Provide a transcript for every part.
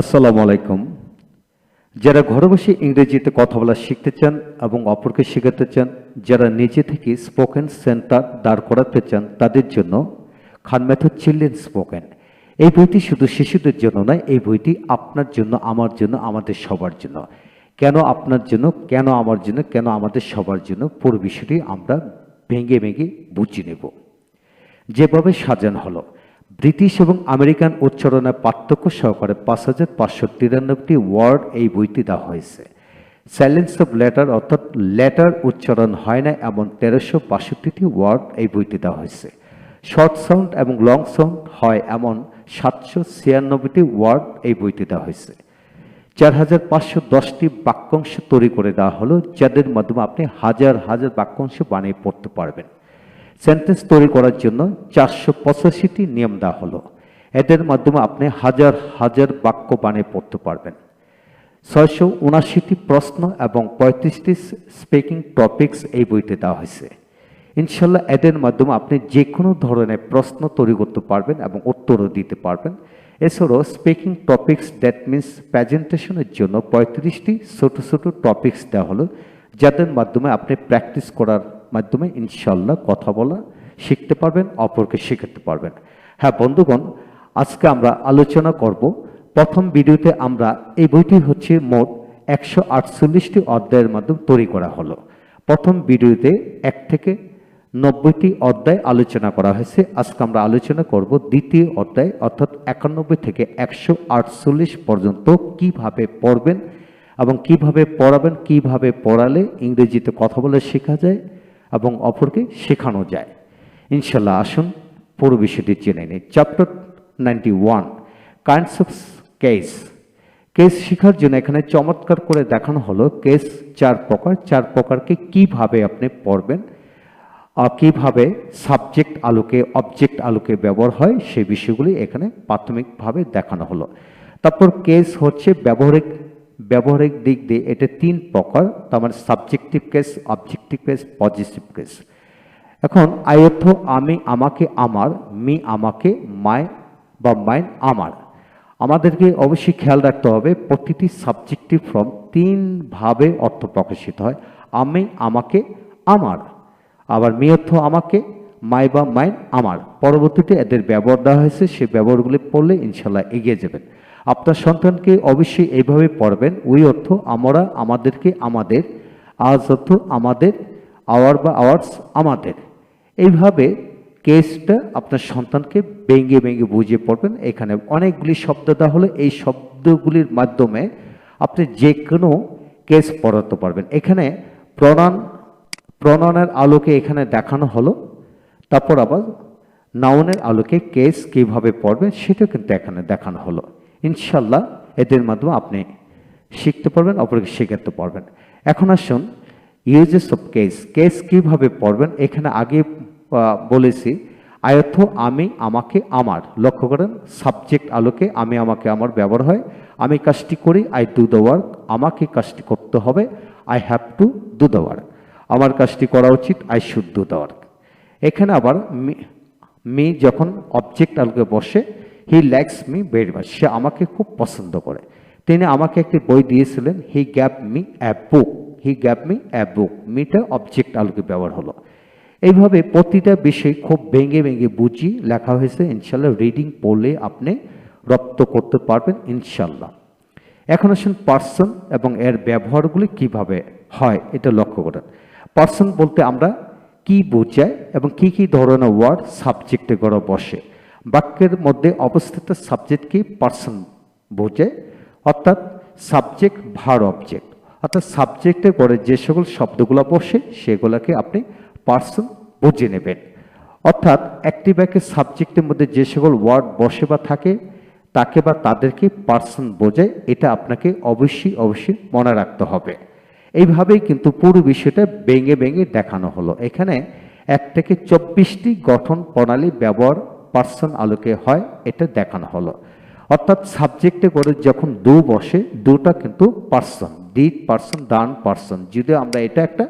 আসসালামু আলাইকুম। যারা ঘরে বসে ইংরেজিতে কথা বলা শিখতে চান এবং অপরকে শেখাতে চান, যারা নিজে থেকে স্পোকেন সেন্টার দাঁড় করাতে চান, তাদের জন্য খান মেথড চিলড্রেন স্পোকেন এই বইটি শুধু শিশুদের জন্য নয়, এই বইটি আপনার জন্য, আমার জন্য, আমাদের সবার জন্য। কেন আপনার জন্য, কেন আমার জন্য, কেন আমাদের সবার জন্য, পুরো বিষয়টি আমরা ভেঙে ভেঙে বুঝিয়ে নেব। যেভাবে সাজানো হলো ব্রিটিশ এবং আমেরিকান উচ্চারণের পার্থক্য সহকারে পাঁচ হাজার পাঁচশো তিরানব্বইটি ওয়ার্ড এই বইটি দেওয়া হয়েছে। সাইলেন্স অফ লেটার অর্থাৎ লেটার উচ্চারণ হয় না এমন তেরোশো বাষট্টিটি ওয়ার্ড এই বইটি দেওয়া হয়েছে। শর্ট সাউন্ড এবং লং সাউন্ড হয় এমন সাতশো ছিয়ানব্বইটি ওয়ার্ড এই বইটি দেওয়া হয়েছে। চার হাজার পাঁচশো দশটি বাক্যাংশ তৈরি করে দেওয়া হলো, যাদের মাধ্যমে আপনি হাজার হাজার বাক্যাংশ বানিয়ে পড়তে পারবেন। সেন্টেন্স তৈরি করার জন্য চারশো পঁচাশিটি নিয়ম দেওয়া হলো। এদের মাধ্যমে আপনি হাজার হাজার বাক্য বানিয়ে পড়তে পারবেন। ছয়শো উনাশিটি প্রশ্ন এবং পঁয়ত্রিশটি স্পিকিং টপিকস এই বইতে দেওয়া হয়েছে। ইনশাল্লাহ এদের মাধ্যমে আপনি যে কোনো ধরনের প্রশ্ন তৈরি করতে পারবেন এবং উত্তরও দিতে পারবেন। এছাড়াও স্পিকিং টপিকস দ্যাট মিন্স প্রেজেন্টেশনের জন্য পঁয়ত্রিশটি ছোট ছোট টপিকস দেওয়া হলো, যাদের মাধ্যমে আপনি প্র্যাকটিস করার মাধ্যমে ইনশাল্লাহ কথা বলা শিখতে পারবেন, অপরকে শেখাতে পারবেন। হ্যাঁ বন্ধুগণ, আজকে আমরা আলোচনা করব, প্রথম ভিডিওতে আমরা এই বইটি হচ্ছে মোট একশো আটচল্লিশটি অধ্যায়ের মাধ্যমে তৈরি করা হলো। প্রথম ভিডিওতে এক থেকে নব্বইটি অধ্যায় আলোচনা করা হয়েছে। আজকে আমরা আলোচনা করব দ্বিতীয় অধ্যায়, অর্থাৎ একানব্বই থেকে একশো আটচল্লিশ পর্যন্ত কীভাবে পড়বেন এবং কীভাবে পড়াবেন, কীভাবে পড়ালে ইংরেজিতে কথা বলে শেখা যায় এবং অপরকে শেখানো যায়। ইনশাল্লাহ আসুন, পুরো বিষয়টি জেনে নিই। Chapter ninety one kinds of case case শেখার জন্য এখানে চমৎকার করে দেখানো হলো কেস চার প্রকার। চার প্রকারকে কীভাবে আপনি পড়বেন কীভাবে সাবজেক্ট আলোকে অবজেক্ট আলোকে ব্যবহার হয়, সেই বিষয়গুলি এখানে প্রাথমিকভাবে দেখানো হলো। তারপর কেস হচ্ছে ব্যবহারিক ব্যবহারিক দিক দিয়ে এটা তিন প্রকার, তার মানে subjective case objective case positive case এখন আয়ত্থ আমি, আমাকে, আমার, মি, আমাকে, মায় বা মাইন, আমার। আমাদেরকে অবশ্যই খেয়াল রাখতে হবে, প্রতিটি সাবজেক্টিভ ফর্ম তিনভাবে অর্থ প্রকাশিত হয়। আমি, আমাকে, আমার। আবার মি অর্থ আমাকে মাই বা মাইন, আমার। পরবর্তীতে এদের ব্যবহার দেওয়া হয়েছে সেই ব্যবহারগুলি পড়লে ইনশাল্লাহ এগিয়ে যাবেন। আপনার সন্তানকে অবশ্যই এইভাবে পড়বেন। ওই অর্থ আমরা আমাদেরকে আমাদের, আজ অর্থ আমাদের, আওয়ার বা আওয়ার্স আমাদের। এইভাবে কেসটা আপনার সন্তানকে ভেঙে ভেঙে বুঝিয়ে পড়বেন। এখানে অনেকগুলি শব্দ দেওয়া হলে। এই শব্দগুলির মাধ্যমে আপনি যে কোনো কেস পড়াতে পারবেন। এখানে প্রণান প্রণয়নের আলোকে এখানে দেখানো হলো। তারপর আবার নাউনের আলোকে কেস কীভাবে পড়বেন সেটা কিন্তু এখানে দেখানো হলো। ইনশাল্লাহ এদের মাধ্যমে আপনি শিখতে পারবেন, অপরকে শেখাতে পারবেন। এখন আসুন ইউজেস অফ কেস কেস কীভাবে পড়বেন? এখানে আগে বলেছি, আয়ত্ত আমি, আমাকে, আমার। লক্ষ্য করেন সাবজেক্ট আলোকে আমি, আমাকে, আমার ব্যবহার হয়। আমি কাজটি করি আই ডু দ্য ওয়ার্ক আমাকে কাজটি করতে হবে I have to do the work আমার কাজটি করা উচিত I should do the work এখানে আবার মি- মি যখন অবজেক্ট আলোকে বসে he likes me very much সে আমাকে খুব পছন্দ করে। তিনি আমাকে একটি বই দিয়েছিলেন he gave me a book he gave me a book মিটা object আলোকে ব্যবহার হলো। এইভাবে প্রতিটা বিষয় খুব ভেঙে ভেঙে বুঝি লেখা হয়েছে। ইনশাল্লাহ রিডিং পড়লে আপনি রপ্ত করতে পারবেন ইনশাল্লাহ এখন আসুন পার্সন এবং এর ব্যবহারগুলি কীভাবে হয়, এটা লক্ষ্য করেন। পার্সন বলতে আমরা কি বোঝায় এবং কি কি ধরনের ওয়ার্ড সাবজেক্টে গড়ে বসে। বাক্যের মধ্যে অবস্থিত সাবজেক্টকে পার্সন বোঝায় অর্থাৎ সাবজেক্ট ভার অবজেক্ট অর্থাৎ সাবজেক্টের পরে যে সকল শব্দগুলো বসে, সেগুলোকে আপনি পার্সন বুঝে নেবেন। অর্থাৎ একটি ব্যাকের সাবজেক্টের মধ্যে যে সকল ওয়ার্ড বসে বা থাকে, তাকে বা তাদেরকে পার্সন বোঝায় এটা আপনাকে অবশ্যই অবশ্যই মনে রাখতে হবে। এইভাবেই কিন্তু পুরো বিষয়টা ভেঙে ভেঙে দেখানো হলো। এখানে এক থেকে চব্বিশটি গঠন প্রণালী ব্যবহার পার্সন আলোকে হয়, এটা দেখানো হলো। অর্থাৎ সাবজেক্টে করে যখন দু বসে, দুটা কিন্তু person did person done person যদি আমরা এটা একটা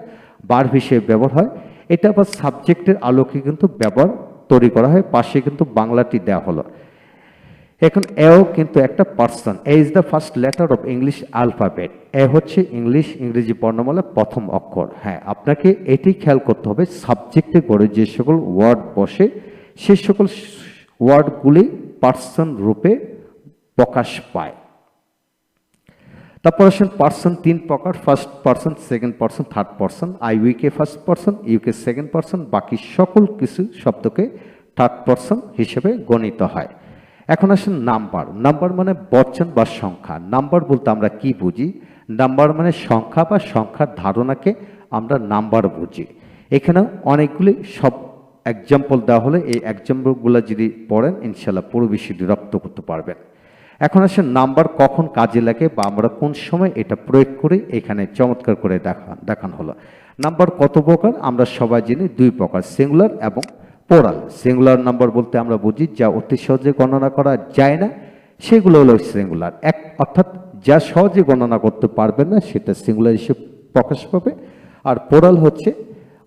বার হিসেবে ব্যবহার হয়, এটা আবার সাবজেক্টের আলোকে কিন্তু ব্যবহার তৈরি করা হয়, পাশে কিন্তু বাংলাটি দেওয়া হলো। এখন এও কিন্তু একটা person A is the first letter of English alphabet A হচ্ছে ইংলিশ ইংরেজি বর্ণমালার প্রথম অক্ষর। হ্যাঁ আপনাকে এটি খেয়াল করতে হবে সাবজেক্টে করে যে সকল ওয়ার্ড বসে সে সকল ওয়ার্ডগুলি পার্সন রূপে প্রকাশ পায়। তারপর আসেন পার্সন তিন প্রকার, first person, second person, third person I উইকে ফার্স্ট পার্সন, ইউকে সেকেন্ড পার্সন, বাকি সকল কিছু শব্দকে থার্ড পার্সন হিসেবে গণিত হয়। এখন আসেন নাম্বার। নাম্বার মানে বচন বা সংখ্যা। নাম্বার বলতে আমরা কি বুঝি? নাম্বার মানে সংখ্যা বা সংখ্যার ধারণাকে আমরা নাম্বার বুঝি। এখানে অনেকগুলি সব এক্সাম্পল দেওয়া হলে এই এক্সাম্পলগুলো যদি পড়েন ইনশাল্লাহ পুরো বিষয়টি রপ্ত করতে পারবেন। এখন আসে নাম্বার কখন কাজে লাগে বা আমরা কোন সময় এটা প্রয়োগ করি এখানে চমৎকার করে দেখান দেখানো হলো। নাম্বার কত প্রকার? আমরা সবাই জানি দুই প্রকার সিঙ্গুলার এবং পোরাল সিঙ্গুলার নাম্বার বলতে আমরা বুঝি যা অতি সহজে গণনা করা যায় না, সেগুলো হলো সিঙ্গুলার এক অর্থাৎ যা সহজে গণনা করতে পারবেন না, সেটা সিঙ্গুলার হিসেবে প্রকাশ পাবে। আর পোরাল হচ্ছে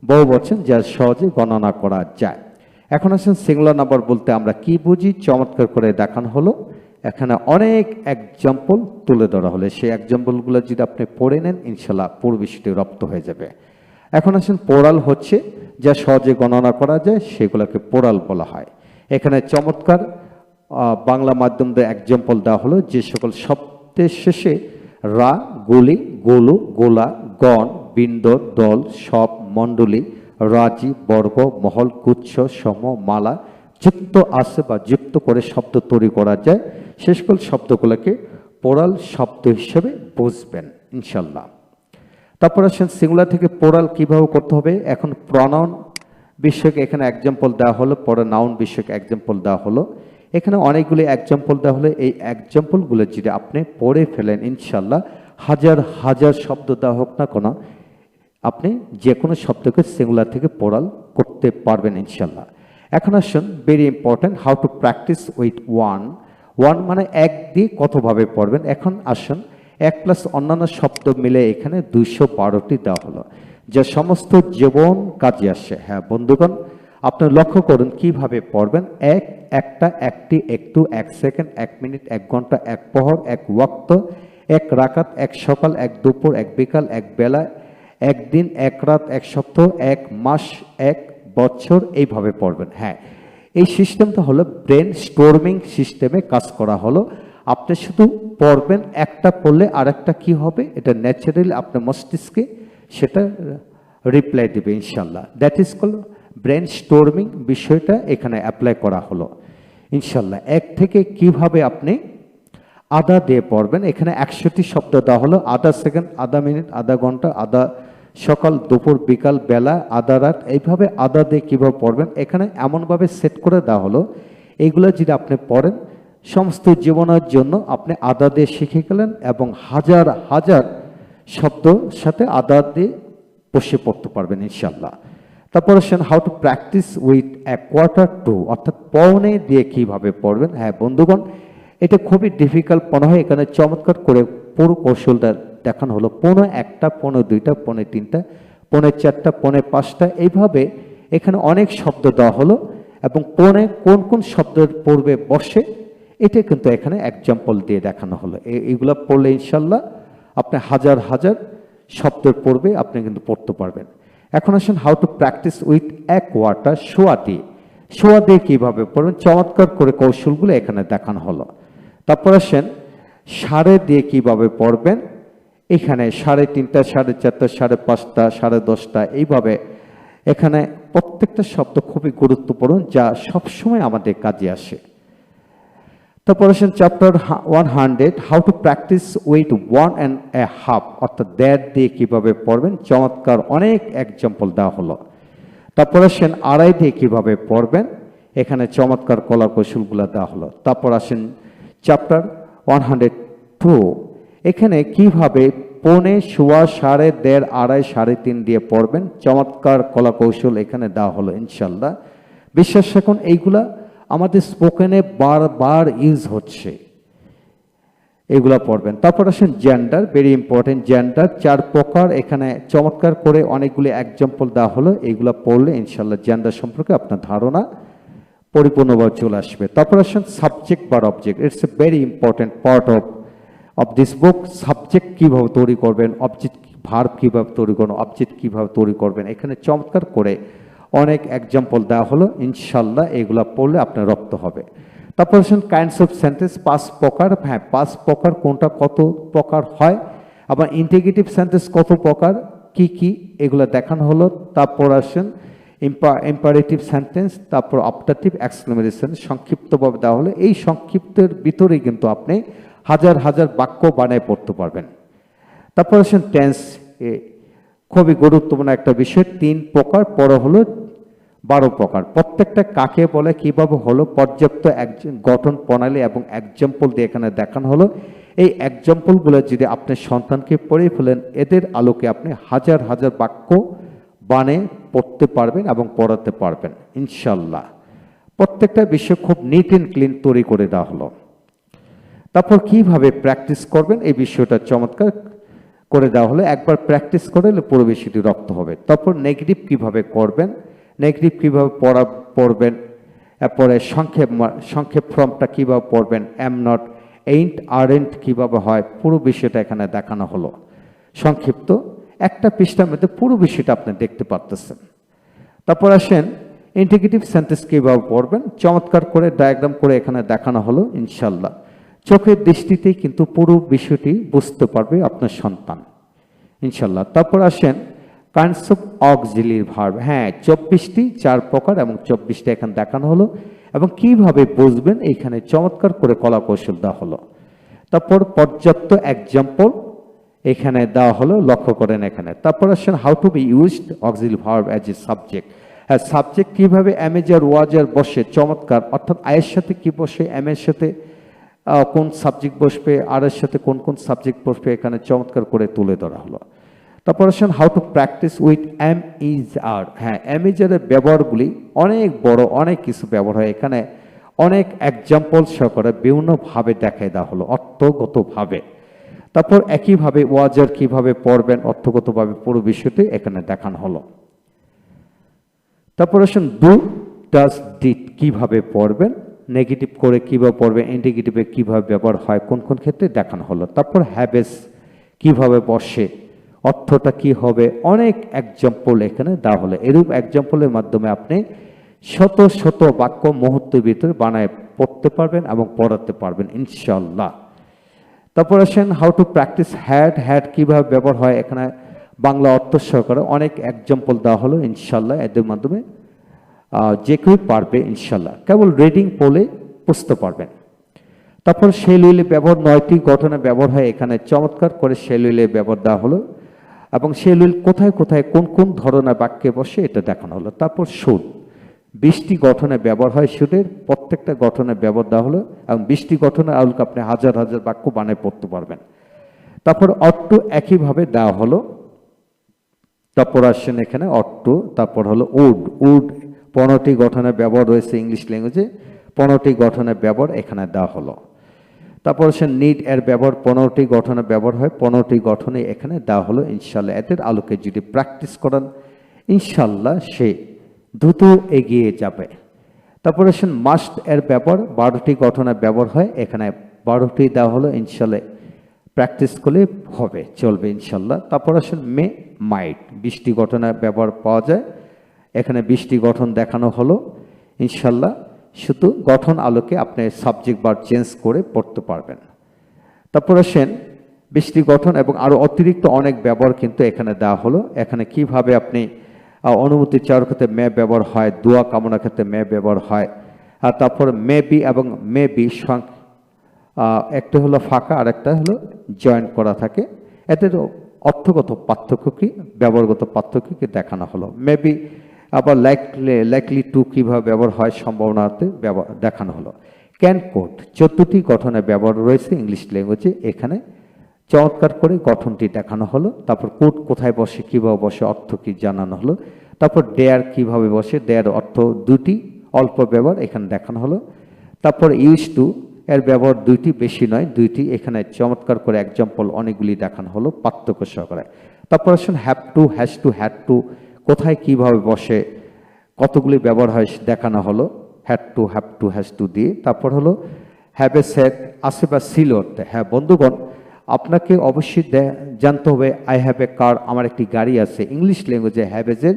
বহু বচন যা সহজে গণনা করা যায়। এখন আসেন সিঙ্গুলার নাম্বার বলতে আমরা কি বুঝি? চমৎকার করে দেখানো হলো। এখানে অনেক এক্সাম্পল তুলে ধরা হলে। সেই এক্সাম্পলগুলো যদি আপনি পড়ে নেন, ইনশাল্লাহ পুরো বিষয়টি রপ্ত হয়ে যাবে। এখন আসেন পোড়াল হচ্ছে যা সহজে গণনা করা যায়, সেগুলোকে পোড়াল বলা হয়। এখানে চমৎকার বাংলা মাধ্যম দিয়ে এক্সাম্পল দেওয়া হলো যে সকল শব্দের শেষে রা, গুলি, গোলু, গোলা, গণ, বিন্দ, দল, সব মণ্ডলী, রাজি, বর্গ, মহল, গুচ্ছ, সম, মালা, যুক্ত আছে বা যুক্ত করে শব্দ তৈরি করা যায়। সে সকল শব্দগুলোকে পোড়াল শব্দ হিসেবে বুঝবেন, ইনশাল্লাহ। তারপর আসেন সিঙ্গুলার থেকে পোড়াল কীভাবে করতে হবে? এখন প্রনাউন বিষয়কে এখানে এক্সাম্পল দেওয়া হলো, পরে নাউন বিষয়কে এক্সাম্পল দেওয়া হলো। এখানে অনেকগুলি এক্সাম্পল দেওয়া হলো, এই এক্সাম্পলগুলো যদি আপনি পড়ে ফেলেন, ইনশাল্লাহ হাজার হাজার শব্দ দেওয়া হোক না কোনো আপনি যে কোনো শব্দকে সিঙ্গুলার থেকে পোড়াল করতে পারবেন ইনশাল্লাহ এখন আসুন very important how to practise with one one মানে এক দিয়ে কতভাবে পড়বেন? এখন আসুন, এক প্লাস অন্যান্য শব্দ মিলে এখানে দুইশো বারোটি দেওয়া হলো। যা সমস্ত জীবন কাজে আসে। হ্যাঁ বন্ধুগণ, আপনি লক্ষ্য করুন কীভাবে পড়বেন। এক, একটা, একটি, একটু, এক সেকেন্ড এক মিনিট, এক ঘণ্টা, এক প্রহর, এক ওয়াক্ত, এক রাকাত, এক সকাল, এক দুপুর, এক বিকাল, এক বেলা একদিন, এক রাত, এক সপ্তাহ, এক মাস, এক বছর এইভাবে পড়বেন। হ্যাঁ এই সিস্টেমটা হলো ব্রেন স্টোরমিং সিস্টেমে কাজ করা হলো। আপনি শুধু পড়বেন, একটা পড়লে আরেকটা কি হবে, এটা ন্যাচারালি আপনার মস্তিষ্কে সেটা রিপ্লাই দেবে ইনশাল্লাহ। That is call brainstorming বিষয়টা এখানে অ্যাপ্লাই করা হলো। ইনশাল্লাহ, এক থেকে কীভাবে আপনি আদা দিয়ে পড়বেন, এখানে একশোটি শব্দ দেওয়া হলো, আধা সেকেন্ড, আধা মিনিট, আধা ঘণ্টা, আধা সকাল, দুপুর, বিকাল, বেলা, আধা রাত, এইভাবে আধা দিয়ে কীভাবে পড়বেন, এখানে এমনভাবে সেট করে দেওয়া হলো। এইগুলো যদি আপনি পড়েন, সমস্ত জীবনের জন্য আপনি আদা দিয়ে শিখে গেলেন এবং হাজার হাজার শব্দ সাথে আদা দিয়ে বসে পড়তে পারবেন ইনশাল্লাহ তারপর আসেন how to practise with a quarter to অর্থাৎ পৌনে দিয়ে কীভাবে পড়বেন। হ্যাঁ বন্ধুগণ, এটা খুবই ডিফিকাল্ট মনে হয়, এখানে চমৎকার করে পুরো কৌশলটা দেখানো হলো পৌনে একটা, পৌনে দুইটা, পৌনে তিনটা, পৌনে চারটা, পৌনে পাঁচটা। এইভাবে এখানে অনেক শব্দ দেওয়া হলো এবং পৌনে কোন কোন শব্দের পূর্বে বসে, এটা কিন্তু এখানে এক্সাম্পল দিয়ে দেখানো হলো। এইগুলা পড়লে ইনশাল্লাহ আপনি হাজার হাজার শব্দের পড়বে আপনি কিন্তু পড়তে পারবেন। এখন আসেন হাউ টু প্র্যাকটিস উইথ এক ওয়াটার শোয়া দিয়ে। শোয়া দিয়ে কীভাবে পড়বেন? চমৎকার করে কৌশলগুলো এখানে দেখানো হলো। তারপর আসেন সারে দিয়ে কীভাবে পড়বেন? এখানে সাড়ে তিনটা, সাড়ে চারটা, সাড়ে পাঁচটা, সাড়ে দশটা, এইভাবে এখানে প্রত্যেকটা শব্দ খুবই গুরুত্বপূর্ণ, যা সবসময় আমাদের কাজে আসে। তারপর আসেন chapter one hundred how to practise with one and a half অর্থাৎ দেড় দিয়ে কীভাবে পড়বেন, চমৎকার অনেক এক্সাম্পল দেওয়া হলো। তারপর আসেন আড়াই দিয়ে কীভাবে পড়বেন, এখানে চমৎকার কলা কৌশলগুলো দেওয়া হলো। তারপর আসেন চ্যাপ্টার ওয়ান হান্ড্রেড টু এখানে কীভাবে পৌনে সোয়া সাড়ে দেড়, আড়াই, সাড়ে তিন দিয়ে পড়বেন? চমৎকার কলা কৌশল এখানে দেওয়া হলো ইনশাল্লাহ বিশ্বাস রাখুন, এইগুলা আমাদের স্পোকেনে বারবার ইউজ হচ্ছে। এগুলা পড়বেন। তারপর আসেন জেন্ডার ভেরি ইম্পর্টেন্ট জেন্ডার চার প্রকার এখানে চমৎকার করে অনেকগুলি এক্সাম্পল দেওয়া হলো। এইগুলা পড়লে ইনশাল্লাহ জেন্ডার সম্পর্কে আপনার ধারণা পরিপূর্ণভাবে চলে আসবে। তারপর আসেন subject bar object it's a very important part of of this book subject কীভাবে তৈরি করবেন? অবজেক্ট ভার্ব কীভাবে তৈরি করবেন? অবজেক্ট কীভাবে তৈরি করবেন? এখানে চমৎকার করে অনেক এক্সাম্পল দেওয়া হলো। ইনশাল্লাহ এগুলো পড়লে আপনার রপ্ত হবে। তারপর আসেন কাইন্ডস অফ সেন্টেন্স পাঁচ প্রকার। হ্যাঁ পাঁচ প্রকার কোনটা কত প্রকার হয়? আবার ইন্টিগ্রেটিভ সেন্টেন্স কত প্রকার? কি কি? এগুলো দেখানো হলো। তারপর আসেন ইম্পারেটিভ সেন্টেন্স তারপর অপটাটিভ এক্সক্লেমেশন সংক্ষিপ্তভাবে দেওয়া হলো। এই সংক্ষিপ্তের ভিতরেই কিন্তু আপনি হাজার হাজার বাক্য বানায় পড়তে পারবেন। তারপর আসেন টেন্স খুবই গুরুত্বপূর্ণ একটা বিষয়, তিন প্রকার, পর হলো বারো প্রকার। প্রত্যেকটা কাকে বলে, কীভাবে হলো, পর্যাপ্ত একজন গঠন প্রণালী এবং এক্সাম্পল দিয়ে এখানে দেখানো হলো। এই এক্সাম্পলগুলো যদি আপনি সন্তানকে পড়ে ফেলেন, এদের আলোকে আপনি হাজার হাজার বাক্য বানে পড়তে পারবেন এবং পড়াতে পারবেন ইনশাল্লাহ প্রত্যেকটা বিষয় খুব নিট অ্যান্ড ক্লিন তৈরি করে দেওয়া হলো। তারপর কীভাবে প্র্যাকটিস করবেন? এই বিষয়টা চমৎকার করে দেওয়া হলো। একবার প্র্যাকটিস করলে পুরো বিষয়টি রপ্ত হবে। তারপর নেগেটিভ কীভাবে করবেন? নেগেটিভ কীভাবে পড়া, পড়বেন? এরপরে সংক্ষেপ সংক্ষেপ ফর্মটা কীভাবে পড়বেন? এম নট এইন্ট আরেন্ট কীভাবে হয়? পুরো বিষয়টা এখানে দেখানো হলো। সংক্ষিপ্ত। একটা পৃষ্ঠার মধ্যে পুরো বিষয়টা আপনি দেখতে পারতেছেন। তারপর আসেন ইন্টিগ্রেটিভ সেন্টেন্স কীভাবে পড়বেন? চমৎকার করে ডায়াগ্রাম করে এখানে দেখানো হলো, ইনশাল্লাহ। চোখের দৃষ্টিতেই কিন্তু পুরো বিষয়টি বুঝতে পারবে আপনার সন্তান। ইনশাল্লাহ তারপর আসেন কাইন্ডস অফ অক্সিলির ভার্ব হ্যাঁ চব্বিশটি চার প্রকার এবং চব্বিশটি এখানে দেখানো হলো এবং কীভাবে বুঝবেন এইখানে চমৎকার করে কলা কৌশল দেওয়া হলো। তারপর পর্যাপ্ত এক্সাম্পল এখানে দেওয়া হলো, লক্ষ্য করেন এখানে। তারপর আসেন how to be used auxiliary verb as a subject হ্যাঁ সাবজেক্ট কীভাবে অ্যামেজার ওয়াজার বসে, চমৎকার। অর্থাৎ আয়ের সাথে কী বসে অ্যামের সাথে কোন সাবজেক্ট বসবে, আর এর সাথে কোন কোন সাবজেক্ট বসবে, এখানে চমৎকার করে তুলে ধরা হলো। তারপর আসেন how to practise with am is are হ্যাঁ এম ইজ আর ব্যবহারগুলি অনেক বড়, অনেক কিছু ব্যবহার হয়। এখানে অনেক এক্সাম্পল সহকারে বিভিন্নভাবে দেখায় দেওয়া হলো, অর্থগতভাবে। তারপর একইভাবে ওয়াজার কীভাবে পড়বেন, অর্থগতভাবে পুরো বিষয়টি এখানে দেখানো হলো। তারপর আসেন ডু ডাস ডিট কীভাবে পড়বেন নেগেটিভ করে কীভাবে পড়বে ইন্ডিকেটিভে কীভাবে ব্যবহার হয়, কোন কোন ক্ষেত্রে দেখানো হলো। তারপর হ্যাবেস কীভাবে বসে, অর্থটা কি হবে, অনেক এক্সাম্পল এখানে দেওয়া হলো। এরূপ এক্সাম্পলের মাধ্যমে আপনি শত শত বাক্য মুহূর্তের ভিতরে বানায় পড়তে পারবেন এবং পড়াতে পারবেন ইনশাল্লাহ তারপর আসেন how to practise had had কীভাবে ব্যবহার হয়, এখানে বাংলা অর্থ সহকারে অনেক এক্সাম্পল দেওয়া হলো ইনশাল্লাহ এদের মাধ্যমে। যে কেউ পারবে ইনশাল্লাহ কেবল রেডিং পড়লে বুঝতে পারবেন। তারপর সেলুইলে ব্যবহার, নয়টি গঠনে ব্যবহার হয় এখানে। চমৎকার করে সেলুইলে ব্যবহার দেওয়া হলো। এবং সেলুইল কোথায় কোথায় কোন কোন ধরনের বাক্যে বসে এটা দেখানো হলো। তারপর সুর। বৃষ্টি গঠনে ব্যবহার হয় সুরের। প্রত্যেকটা গঠনে ব্যবহার দেওয়া হলো। এবং বৃষ্টি গঠনে আলুকে আপনি হাজার হাজার বাক্য বানায় পড়তে পারবেন। তারপর অট্ট একইভাবে দেওয়া হলো। তারপর আসছেন এখানে অট্ট। তারপর হলো উড। উড পনেরোটি গঠনের ব্যবহার রয়েছে ইংলিশ ল্যাঙ্গুয়েজে পনেরোটি গঠনের ব্যবহার এখানে দেওয়া হলো। তারপর আসেন নিড এর ব্যবহার, পনেরোটি গঠনে ব্যবহার হয়। পনেরোটি গঠনে এখানে দেওয়া হলো। ইনশাল্লাহ এদের আলোকে যদি প্র্যাকটিস করেন ইনশাল্লাহ সে দ্রুত এগিয়ে যাবে। তারপর আসেন মাস্ট এর ব্যবহার, বারোটি গঠনে ব্যবহার হয়। এখানে বারোটি দেওয়া হলো। ইনশাল্লাহ প্র্যাকটিস করলে হবে, চলবে ইনশাল্লাহ তারপর আসেন মে মাইট বৃষ্টি গঠনের ব্যবহার পাওয়া যায়। এখানে বৃষ্টি গঠন দেখানো হলো। ইনশাল্লাহ শুধু গঠন আলোকে আপনি সাবজেক্ট বার চেঞ্জ করে পড়তে পারবেন। তারপর আসেন বৃষ্টি গঠন এবং আরও অতিরিক্ত অনেক ব্যবহার কিন্তু এখানে দেওয়া হলো। এখানে কীভাবে আপনি অনুমতি চাওয়ার ক্ষেত্রে মে ব্যবহার হয়, দোয়া কামনার ক্ষেত্রে মে ব্যবহার হয়, আর তারপর মে বি এবং মে বি একটা হলো ফাঁকা আর একটা হলো জয়েন করা থাকে। এতে অর্থগত পার্থক্য কি, ব্যবহারগত পার্থক্য কি দেখানো হলো। মেবি আবার লাইকলি লাইকলি টু কীভাবে ব্যবহার হয় সম্ভাবনাতে ব্যবহার, দেখানো হলো। ক্যান কোড চোদ্দটি গঠনে ব্যবহার রয়েছে ইংলিশ ল্যাঙ্গুয়েজে, এখানে চমৎকার করে গঠনটি দেখানো হলো। তারপর কোড কোথায় বসে, কীভাবে বসে, অর্থ কী জানানো হলো। তারপর ডেয়ার কীভাবে বসে ডেয়ার অর্থ দুটি অল্প ব্যবহার, এখানে দেখানো হলো। তারপর ইউজ টু, এর ব্যবহার দুইটি, বেশি নয়, দুইটি, এখানে চমৎকার করে এক্সাম্পল অনেকগুলি দেখানো হলো, পার্থক্য সহকারে। তারপর আসুন have to has to had to কোথায় কীভাবে বসে, কতগুলি ব্যবহার হয় দেখানো হলো। Had to have to has to দিয়ে। তারপর হলো হ্যাভ এ সেট আসে বা সিল অর্থে। হ্যাঁ বন্ধুগণ, আপনাকে অবশ্যই জানতে হবে আই হ্যাভ এ কার আমার একটি গাড়ি আছে। ইংলিশ ল্যাঙ্গুয়েজে হ্যাভেজের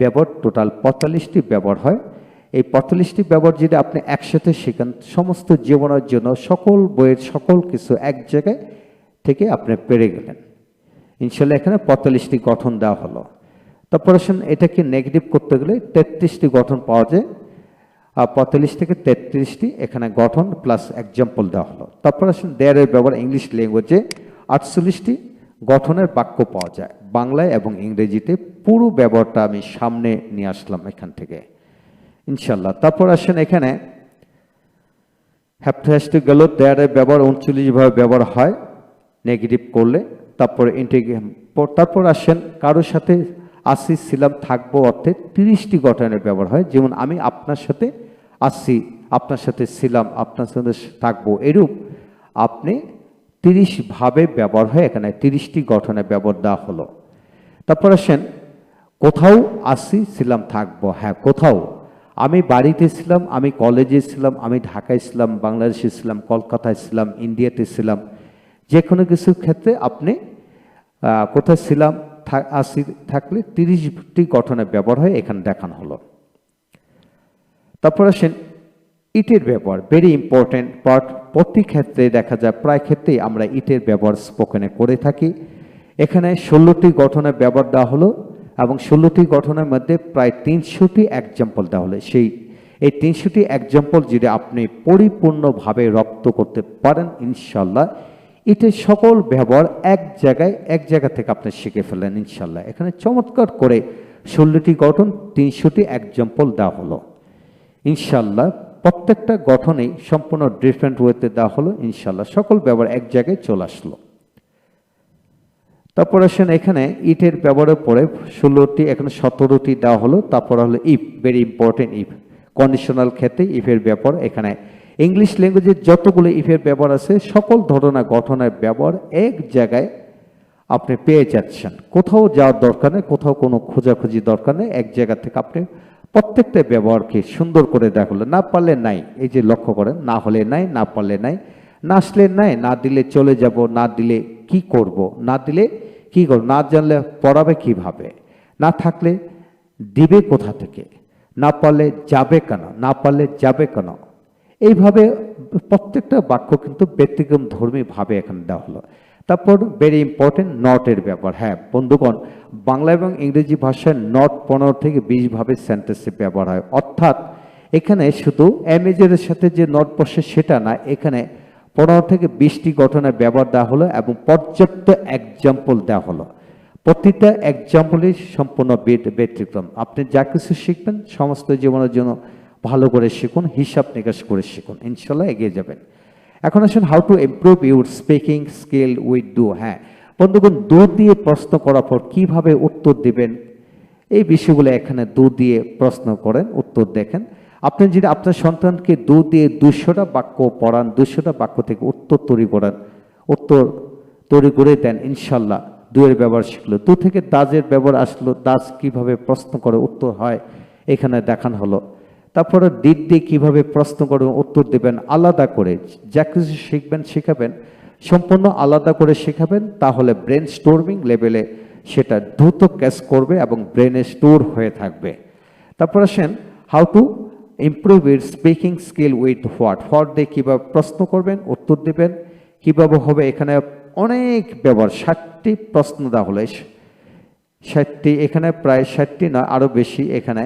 ব্যবহার টোটাল পঁয়তাল্লিশটি ব্যবহার হয়। এই পঁয়তাল্লিশটি ব্যবহার যদি আপনি একসাথে শেখেন, সমস্ত জীবনের জন্য সকল বইয়ের সকল কিছু এক জায়গায় থেকে আপনি পেরে গেলেন। ইনশাল্লাহ এখানে পঁয়তাল্লিশটি গঠন দেওয়া হলো। তারপর আসেন, এটাকে নেগেটিভ করতে গেলে তেত্রিশটি গঠন পাওয়া যায়। আর পঁয়তাল্লিশ থেকে তেত্রিশটি এখানে গঠন প্লাস এক্সাম্পল দেওয়া হলো। তারপর আসেন দেয়ারের ব্যবহার ইংলিশ ল্যাঙ্গুয়েজে আটচল্লিশটি গঠনের বাক্য পাওয়া যায়। বাংলায় এবং ইংরেজিতে পুরো ব্যবহারটা আমি সামনে নিয়ে আসলাম এখান থেকে। ইনশাল্লাহ তারপর আসেন এখানে হ্যাপটাস্টিক গেল দেয়ারের ব্যবহার উনচল্লিশভাবে ব্যবহার হয় নেগেটিভ করলে। তারপর ইন্টিগ্রাম তারপর আসেন, কারোর সাথে আসি ছিলাম থাকব অর্থে তিরিশটি গঠনের ব্যবহার হয়। যেমন আমি আপনার সাথে আসছি আপনার সাথে ছিলাম আপনার সাথে থাকব এরূপ আপনি তিরিশ ভাবে ব্যবহার হয়। এখানে তিরিশটি গঠনের ব্যবহার দেওয়া হলো। তারপর আসেন, কোথাও আসি ছিলাম থাকব? হ্যাঁ কোথাও। আমি বাড়িতে ছিলাম আমি কলেজে ছিলাম আমি ঢাকায় ছিলাম বাংলাদেশে ছিলাম কলকাতায় ছিলাম ইন্ডিয়াতে ছিলাম যে কোনো কিছুর ক্ষেত্রে আপনি কোথায় ছিলাম আসি থাকলে তিরিশটি গঠনের ব্যবহার হয় এখানে দেখানো হলো। তারপর আসেন ইটের ব্যবহার ভেরি ইম্পর্টেন্ট পার্ট প্রতি ক্ষেত্রে দেখা যায়, প্রায় ক্ষেত্রেই আমরা ইটের ব্যবহার স্পোকেনে করে থাকি। এখানে ষোলোটি গঠনের ব্যবহার দেওয়া হলো এবং ষোলোটি গঠনের মধ্যে প্রায় তিনশোটি এক্সাম্পল দেওয়া হলো। সেই, এই তিনশোটি এক্সাম্পল যদি আপনি পরিপূর্ণভাবে রপ্ত করতে পারেন ইনশাল্লাহ ইটের সকল ব্যবহার এক জায়গায়, এক জায়গা থেকে আপনি শিখে ফেলেন ইনশাল্লাহ। এখানে চমৎকার করে ষোলোটি গঠন, তিনশোটি এক্সাম্পল দেওয়া হলো। ইনশাল্লাহ প্রত্যেকটা গঠনেই সম্পূর্ণ ডিফারেন্ট ওয়েতে দেওয়া হলো, ইনশাল্লাহ সকল ব্যবহার এক জায়গায় চলে আসলো। তারপর আসেন এখানে ইটের ব্যবহারের পরে ষোলোটি, এখানে সতেরোটি দেওয়া হলো, তারপর হলো if very important if conditional ক্ষেত্রে ইফের ব্যবহার এখানে ইংলিশ ল্যাঙ্গুয়েজের যতগুলো ইফের ব্যবহার আছে, সকল ধরনের গঠনের ব্যবহার এক জায়গায় আপনি পেয়ে যাচ্ছেন। কোথাও যাওয়ার দরকার নেই, কোথাও কোনো খোঁজাখুঁজি দরকার নেই, এক জায়গা থেকে আপনি প্রত্যেকটা ব্যবহারকে সুন্দর করে দেখাল না পারলে নাই, এই যে লক্ষ্য করেন, না হলে নাই, না পারলে নাই, না আসলে নাই, না দিলে চলে যাব, না দিলে কি করব, না দিলে কি করব, না জানলে পড়াবে কীভাবে, না থাকলে দিবে কোথা থেকে, না পারলে যাবে কেন, না পারলে যাবে কেন এইভাবে প্রত্যেকটা বাক্য কিন্তু ব্যতিক্রম ধর্মী ভাবে এখানে দেওয়া হলো। তারপর ভেরি ইম্পর্টেন্ট নটের ব্যাপার হ্যাঁ বন্ধুগণ, বাংলা এবং ইংরেজি ভাষায় নট পনেরো থেকে বিশ ভাবে সেন্টেন্সে ব্যবহার হয়। অর্থাৎ এখানে শুধু অ্যামেজের সাথে যে নট বসে সেটা না, এখানে পনেরো থেকে বিশটি গঠনের ব্যবহার দেওয়া হলো এবং পর্যাপ্ত এক্সাম্পল দেওয়া হলো। প্রতিটা এক্সাম্পলই সম্পূর্ণ ব্যতিক্রম। আপনি যা কিছু শিখবেন, সমস্ত জীবনের জন্য ভালো করে শিখুন, হিসাব নিকাশ করে শিখুন, ইনশাল্লাহ এগিয়ে যাবেন। এখন আসুন how to improve your speaking skill with do হ্যাঁ। বন্ধুগণ দু দিয়ে প্রশ্ন করার পর কীভাবে উত্তর দিবেন? এই বিষয়গুলো এখানে দু দিয়ে প্রশ্ন করেন, উত্তর দেখেন। আপনি যদি আপনার সন্তানকে দু দিয়ে দুশোটা বাক্য পড়ান, দুশোটা বাক্য থেকে উত্তর তৈরি করান, উত্তর তৈরি করে দেন, ইনশাল্লাহ। দুয়ের ব্যবহার শিখলো, দু থেকে দাজের ব্যবহার আসলো, দাজ কীভাবে প্রশ্ন করে উত্তর হয়, এখানে দেখানো হলো। তারপরে দিক দিয়ে কীভাবে প্রশ্ন করবেন, উত্তর দেবেন, আলাদা করে যা কিছু শিখবেন, শেখাবেন, সম্পূর্ণ আলাদা করে শেখাবেন, তাহলে ব্রেন স্টোরমিং লেভেলে সেটা দ্রুত ক্যাচ করবে এবং ব্রেনে স্টোর হয়ে থাকবে। তারপর আসেন how to improve it speaking skill with what what দিয়ে কীভাবে প্রশ্ন করবেন, উত্তর দেবেন, কীভাবে হবে? এখানে অনেক ব্যবহার, ষাটটি প্রশ্ন দেওয়া হলো। ষাটটি, এখানে প্রায় ষাটটি নয় আরও বেশি এখানে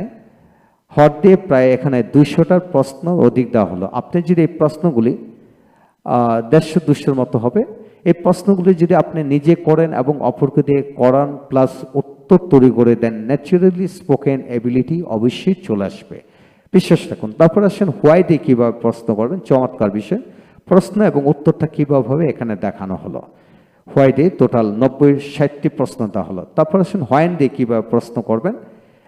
হট দিয়ে প্রায় এখানে দুইশোটার প্রশ্ন অধিক দেওয়া হলো। আপনি যদি এই প্রশ্নগুলি দেড়শো দুশোর মতো হবে, এই প্রশ্নগুলি যদি আপনি নিজে করেন এবং অপরকে দিয়ে করান, প্লাস উত্তর তৈরি করে দেন, ন্যাচারালি স্পোকেন এবিলিটি অবশ্যই চলে আসবে। বিশ্বাস রাখুন, তারপর আসেন হোয়াই দিয়ে কীভাবে প্রশ্ন করবেন, চমৎকার বিষয়। প্রশ্ন এবং উত্তরটা কীভাবে হবে এখানে দেখানো হলো। হোয়াই দিয়ে টোটাল নব্বই, ষাটটি প্রশ্ন দেওয়া হলো। তারপর আসেন হোয়াইন দিয়ে কীভাবে প্রশ্ন করবেন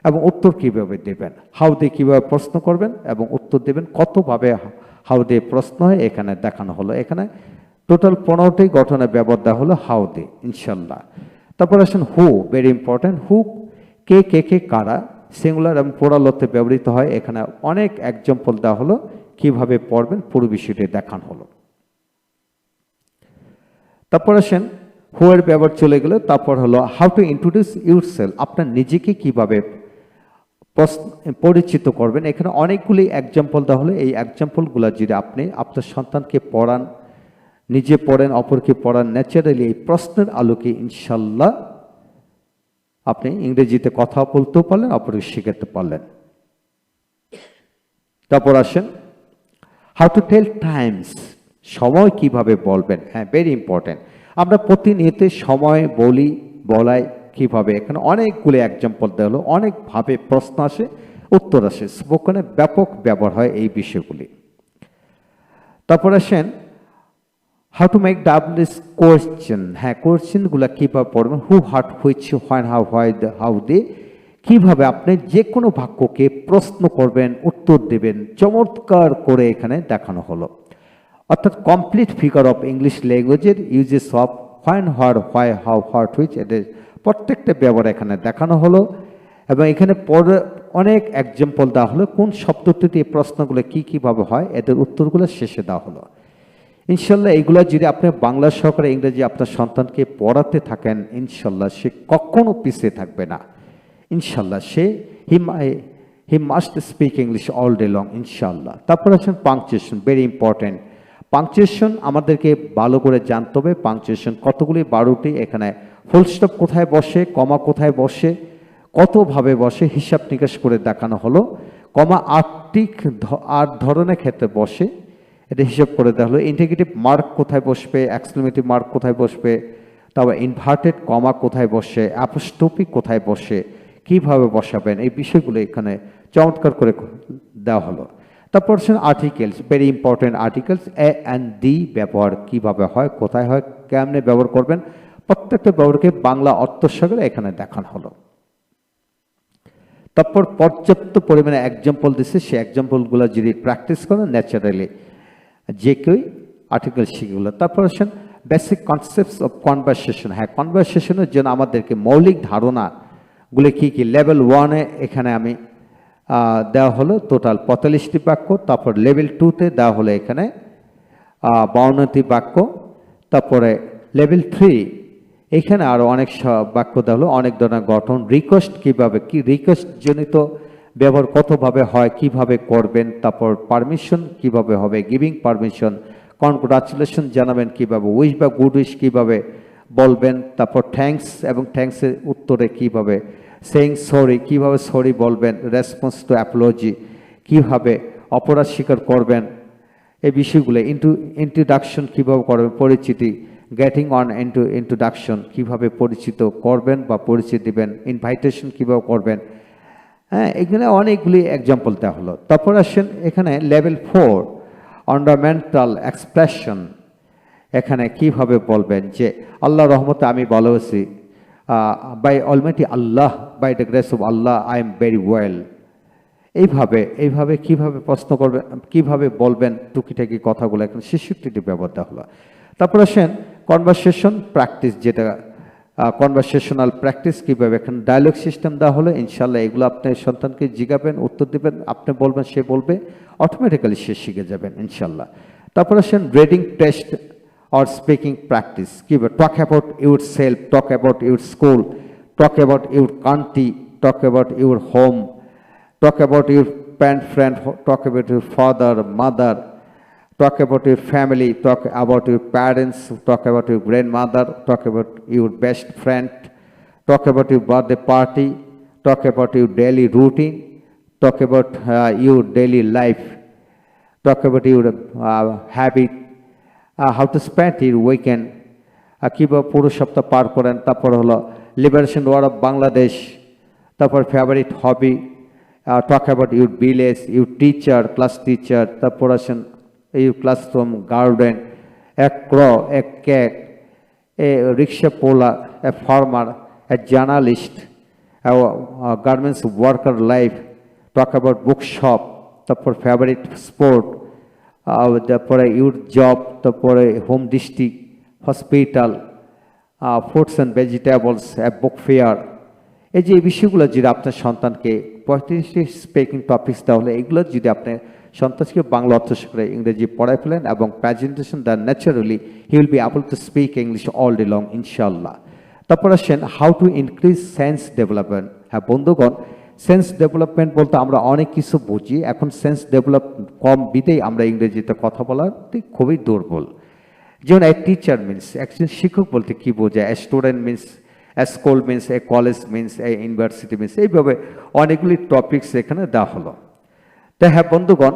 এবং উত্তর কীভাবে দেবেন? হাউ দিয়ে কীভাবে প্রশ্ন করবেন এবং উত্তর দেবেন? কতভাবে হাউ দিয়ে প্রশ্ন হয় এখানে দেখানো হলো। এখানে টোটাল পনেরোটি গঠনের ব্যবহার দেওয়া হলো হাউ দিয়ে, ইনশাল্লাহ। তারপর আসেন হু ভেরি ইম্পর্ট্যান্ট হু কে কে কে, কারা সিঙ্গুলার এবং পোড়াল অর্থে ব্যবহৃত হয়। এখানে অনেক এক্সাম্পল দেওয়া হলো, কীভাবে পড়বেন, পুরো বিষয়টি দেখানো হলো। তারপর আসেন হুয়ের ব্যবহার চলে গেলে, তারপর হলো how to introduce yourself আপনার নিজেকে কীভাবে পরিচিত করবেন। এখানে অনেকগুলি এক্সাম্পল দেওয়া হলো। এই এক্সাম্পলগুলো যদি আপনি আপনার সন্তানকে পড়ান, নিজে পড়েন, অপরকে পড়ান ন্যাচারালি এই প্রশ্নের আলোকে ইনশাল্লাহ আপনি ইংরেজিতে কথা বলতেও পারলেন, অপরকে শেখাতে পারলেন। তারপর আসেন হাউ টু টেল টাইমস সময় কীভাবে বলবেন? হ্যাঁ ভেরি ইম্পর্টেন্ট আমরা প্রতিনিয়ত সময় বলি, বলাই কীভাবে? এখানে অনেকগুলো এক্সাম্পল দেওয়া হলো অনেকভাবে প্রশ্ন আসে, উত্তর আসে। স্পোকেনে ব্যাপক ব্যবহার হয় এই বিষয়গুলি। তারপর আসেন হাউ টু মেক ডাবলিস কোয়েশ্চেন হ্যাঁ কোয়েশ্চেনগুলো কীভাবে পড়বেন? Who what which when how why how they কীভাবে আপনি যে কোনো বাক্যকে প্রশ্ন করবেন, উত্তর দেবেন, চমৎকার করে এখানে দেখানো হলো। অর্থাৎ complete figure of English ল্যাঙ্গুয়েজের uses of when where why how what which এদের প্রত্যেকটা ব্যবহার এখানে দেখানো হলো এবং এখানে পরে অনেক এক্সাম্পল দেওয়া হলো, কোন শব্দটি এই প্রশ্নগুলো কী কীভাবে হয়, এদের উত্তরগুলো শেষে দেওয়া হলো। ইনশাল্লাহ এইগুলো যদি আপনি বাংলা সহকারে ইংরেজি আপনার সন্তানকে পড়াতে থাকেন, ইনশাল্লাহ সে কখনো পিছিয়ে থাকবে না। ইনশাল্লাহ সে he he must speak English all day long, ইনশাল্লাহ। তারপর আছেন পাংচুয়েশন ভেরি ইম্পর্টেন্ট পাংচুয়েশন আমাদেরকে ভালো করে জানতে হবে। পাংচুয়েশন কতগুলি বারোটি, এখানে ফুল স্টপ কোথায় বসে কমা কোথায় বসে, কতভাবে বসে, হিসাব নিকাশ করে দেখানো হলো। কমা আটটি আট ধরনের ক্ষেত্রে বসে, এটা হিসাব করে দেওয়া হলো ইন্টিগ্রেটিভ মার্ক কোথায় বসবে এক্সক্লেমেটিভ মার্ক কোথায় বসবে, তারপর ইনভার্টেড কমা কোথায় বসে অ্যাপোস্টোপিক কোথায় বসে, কীভাবে বসাবেন, এই বিষয়গুলো এখানে চমৎকার করে দেওয়া হলো। তারপর হচ্ছেন articles very important articles a and the ব্যবহার কীভাবে হয়, কোথায় হয়, কেমনে ব্যবহার করবেন, প্রত্যেকটা ব্যবহারকে বাংলা অর্থ সাগরে এখানে দেখানো হলো। তারপর পর্যাপ্ত পরিমাণে এক্সাম্পল দিছে, সে এক্সাম্পলগুলো যদি প্র্যাকটিস করেন ন্যাচারালি যে কেউই আর্টিকেল শিখেগুলো তারপর আসেন বেসিক কনসেপ্টস অফ কনভারসেশন হ্যাঁ কনভারসেশনের জন্য আমাদেরকে মৌলিক ধারণাগুলো কী কী? লেভেল ওয়ানে এখানে আমি দেওয়া হলো টোটাল পঁয়তাল্লিশটি বাক্য, তারপর লেভেল টুতে দেওয়া হলো এখানে বাউন্নটি বাক্য, তারপরে লেভেল থ্রি এখানে আরও অনেক বাক্য দেওয়া হলো, অনেক ধরনের গঠন রিকোয়েস্ট কীভাবে, কি রিকোয়েস্ট জনিত ব্যবহার কতভাবে হয়, কীভাবে করবেন, তারপর পারমিশন কীভাবে হবে গিভিং পারমিশন কনগ্রাচুলেশন জানাবেন কীভাবে উইশ বা গুড উইশ কীভাবে বলবেন, তারপর থ্যাঙ্কস এবং থ্যাঙ্কসের উত্তরে কীভাবে সেইং সরি কীভাবে সরি বলবেন রেসপন্স টু অ্যাপোলজি কীভাবে অপরাধ স্বীকার করবেন, এই বিষয়গুলো ইন্টু ইন্ট্রোডাকশন কীভাবে করবেন, পরিচিতি গেটিং অন ইন্টু ইন্ট্রোডাকশন কীভাবে পরিচিত করবেন বা পরিচিত দিবেন ইনভাইটেশন কীভাবে করবেন হ্যাঁ এখানে অনেকগুলি এক্সাম্পল দেওয়া হলো। তারপর আসেন এখানে লেভেল ফোর অন্ডারমেন্টাল এক্সপ্রেশন এখানে কীভাবে বলবেন যে, আল্লাহ রহমতে আমি ভালোবাসি by almighty Allah by the grace of Allah I am very well এইভাবে এইভাবে কীভাবে প্রশ্ন করবেন, কীভাবে বলবেন, টুকিটাকি কথাগুলো এখন শিশুটিটি ব্যবহার দেওয়া হলো। তারপর আসেন কনভারসেশন প্র্যাকটিস যেটা কনভারসেশনাল প্র্যাকটিস কীভাবে এখন ডায়লগ সিস্টেম দেওয়া হলো ইনশাল্লাহ এগুলো আপনার সন্তানকে জিগাবেন, উত্তর দেবেন, আপনি বলবেন, সে বলবে অটোমেটিক্যালি সে শিখে যাবেন ইনশাল্লাহ তারপর আসেন reading test or speaking practice. Give a talk about yourself, talk about your school, talk about your country, talk about your home, talk about your parent friend, talk about your father, mother, talk about your family, talk about your parents, talk about your grandmother, talk about your best friend, talk about your birthday party, talk about your daily routine, talk about uh, your daily life, talk about your uh, habit, to spend your weekend, uh, কীভাবে পুরো সপ্তাহ পার করেন তারপর হলো liberation war of Bangladesh তারপর favourite hobby talk about your village your teacher class teacher তারপর আসেন your classroom garden এক ক্র এক cat a rickshaw puller a farmer a journalist garments worker life talk about book shop তারপর favourite sport তারপরে your job, তারপরে home district, hospital fruits and vegetables book fair. এই যে বিষয়গুলো যদি আপনার সন্তানকে পঁয়ত্রিশটি স্পিকিং টপিকস তাহলে এগুলো যদি আপনি সন্তানকে বাংলা অর্থ করে ইংরেজি পড়ায় ফেলেন এবং presentation the naturally he will be able to speak English all day long ইনশাল্লাহ তারপর আসেন how to increase sense development হ্যাঁ বন্ধুগণ সেন্স ডেভেলপমেন্ট বলতে আমরা অনেক কিছু বুঝি। এখন সেন্স ডেভেলপ কম বিতেই আমরা ইংরেজিতে কথা বলার খুবই দুর্বল। যেমন এ টিচার মিনস একজন শিক্ষক বলতে কি বোঝায়? A student means a school means a college means a university means এইভাবে অনেকগুলি টপিকস এখানে দেওয়া হলো। তাই হ্যাঁ বন্ধুগণ,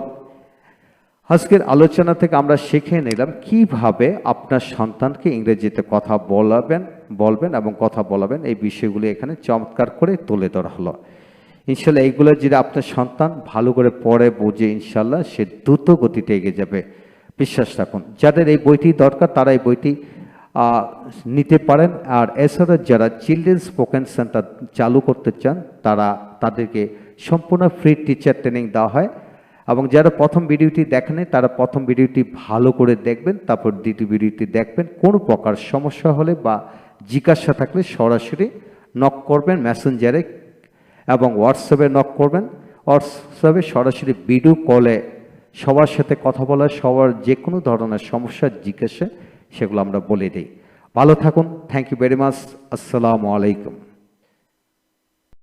আজকের আলোচনা থেকে আমরা শিখে নিলাম কীভাবে আপনার সন্তানকে ইংরেজিতে কথা বলাবেন, বলবেন এবং কথা বলাবেন। এই বিষয়গুলি এখানে চমৎকার করে তুলে ধরা হলো। ইনশাল্লাহ এইগুলো যদি আপনার সন্তান ভালো করে পড়ে, বোঝে, ইনশাল্লাহ সে দ্রুত গতিতে এগিয়ে যাবে। বিশ্বাস রাখুন, যাদের এই বইটি দরকার তারা এই বইটি নিতে পারেন। আর এছাড়া যারা চিলড্রেন স্পোকেন সেন্টার চালু করতে চান, তারা তাদেরকে সম্পূর্ণ ফ্রি টিচার ট্রেনিং দেওয়া হয়। এবং যারা প্রথম ভিডিওটি দেখেন তারা প্রথম ভিডিওটি ভালো করে দেখবেন, তারপর দ্বিতীয় ভিডিওটি দেখবেন। কোনো প্রকার সমস্যা হলে বা জিজ্ঞাসা থাকলে সরাসরি নক করবেন মেসেঞ্জারে এবং হোয়াটসঅ্যাপে নক করবেন। হোয়াটসঅ্যাপে সরাসরি ভিডিও কলে সবার সাথে কথা বলা, সবার যে কোনো ধরনের সমস্যা, জিজ্ঞাসা, সেগুলো আমরা বলে দিই। ভালো থাকুন। থ্যাংক ইউ ভেরি মাচ আসসালামু আলাইকুম